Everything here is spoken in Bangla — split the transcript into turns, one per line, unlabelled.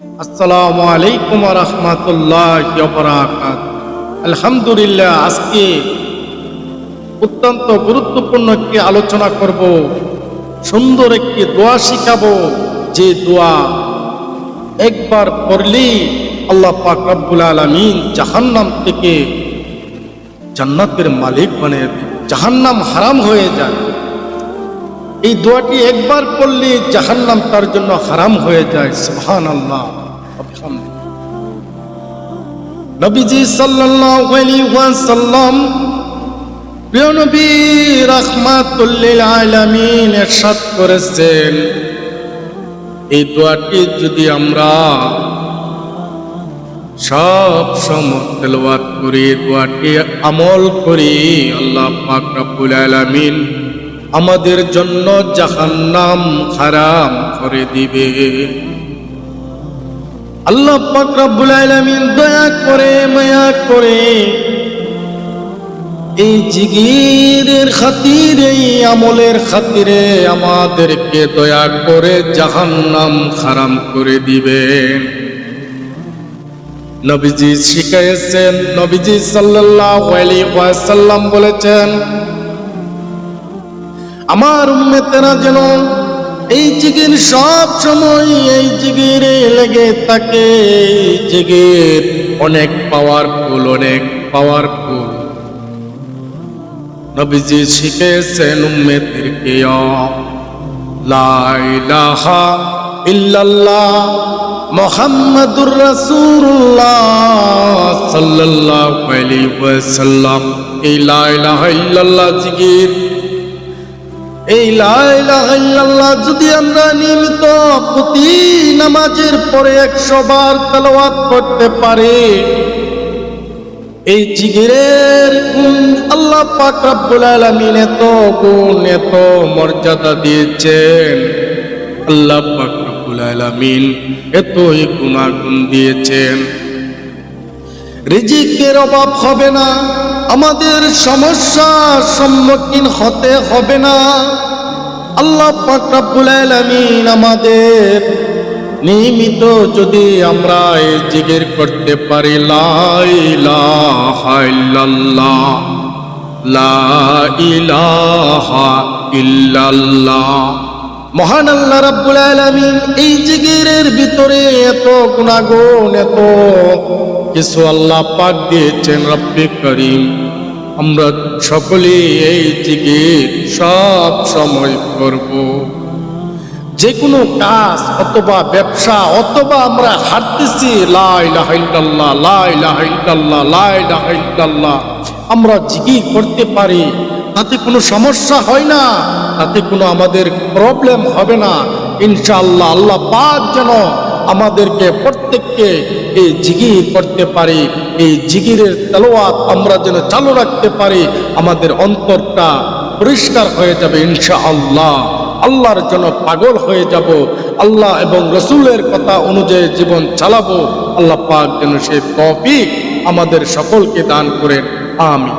আসসালামু আলাইকুম রহমতুল্লাহ আলহামদুলিল্লাহ, আজকে অত্যন্ত গুরুত্বপূর্ণ একটি আলোচনা করব। সুন্দর একটি দোয়া শিখাবো। যে দোয়া একবার পড়লেই আল্লাহ পাক রব্বুল আলমিন জাহান্নাম থেকে জান্নাতের মালিক বানিয়ে জাহান্নাম হারাম হয়ে যায়। এই দোয়াটি একবার পড়লে জাহান্নাম তার জন্য হারাম হয়ে যায় সুবহান আল্লাহ নবীজি ওয়াসাল্লাম, প্রিয় নবী রাহমাতুল্লিল আলামিন ইরশাদ করেছেন। এই দোয়াটি যদি আমরা সব সময় তেলাওয়াত করি, দোয়াটি আমল করি, আল্লাহ পাক রব্বুল আলামিন আমাদের জন্য জাহান্নাম হারাম করে দিবে। আল্লাহ পাক আলামিন দয়া করে, মায়া করে এই জিগিরের খাতিরে, এই আমলের খাতিরে আমাদেরকে দয়া করে জাহান্নাম হারাম করে দিবেন। নবীজি শিখাইছেন, নবীজি সাল্লাল্লাহু আলাইহি ওয়াসাল্লাম বলেছেন আমার উম্মতেরা যেন এই জিগির সব সময় এই জিগিরে লেগে থাকে। জিগির অনেক পাওয়ারফুল অনেক পাওয়ারফুল নবীজি শিখেছেন উম্মতেরকে লা ইলাহা ইল্লাল্লাহ মোহাম্মদুর রাসূলুল্লাহ সাল্লাল্লাহু আলাইহি ওয়াসাল্লাম। এই লা ইলাহা ইল্লাল্লাহ জিকির এই লা ইলাহা যদি আমরা নিয়মিত প্রতি নামাজের পরে একশো বার তেলাওয়াত করতে পারি, এই জিগিরের গুণ আল্লাহ পাক এত গুণ, এত মর্যাদা দিয়েছেন। আল্লাহ পাক এতই গুণাগুণ দিয়েছেন। রিজিকের অভাব হবে না। আমাদের সমস্যার সম্মুখীন হতে হবে না। আল্লাহ পাক আলামিন আমাদের নিয়মিত যদি আমরা এই জিগের করতে পারি, লা ইলাহা ইল্লাল্লাহ, লা ইলাহা ইল্লাল্লাহ। মহান আল্লাহ রাব্বুল আলামিন এই জিগিরের ভিতরে এত গুণাগুণ, এত কিছু আল্লাহ পাক দিয়েছেন রব্বে করিম। আমরা সকলে এই জিগির সব সময় করব। যে কোনো কাজ অথবা ব্যবসা অথবা আমরা হাঁটতেছি লাই লাহাইল্লাহ লাই লাহাইল্লাহ লাই লাহাইল্লাহ আমরা জিগির করতে পারি। তাতে কোনো সমস্যা হয় না, তাতে কোনো আমাদের প্রবলেম হবে না। ইনশাআল্লাহ আল্লাহ পাক যেন আমাদেরকে প্রত্যেককে এই জিগির করতে পারি, এই জিগিরের তেলোয়াত আমরা যেন চালু রাখতে পারি, আমাদের অন্তরটা পরিষ্কার হয়ে যাবে ইনশাআল্লাহ। আল্লাহর জন্য পাগল হয়ে যাব, আল্লাহ এবং রসুলের কথা অনুযায়ী জীবন চালাবো। আল্লাহ পাক যেন সে তফিক আমাদের সকলকে দান করেন আমি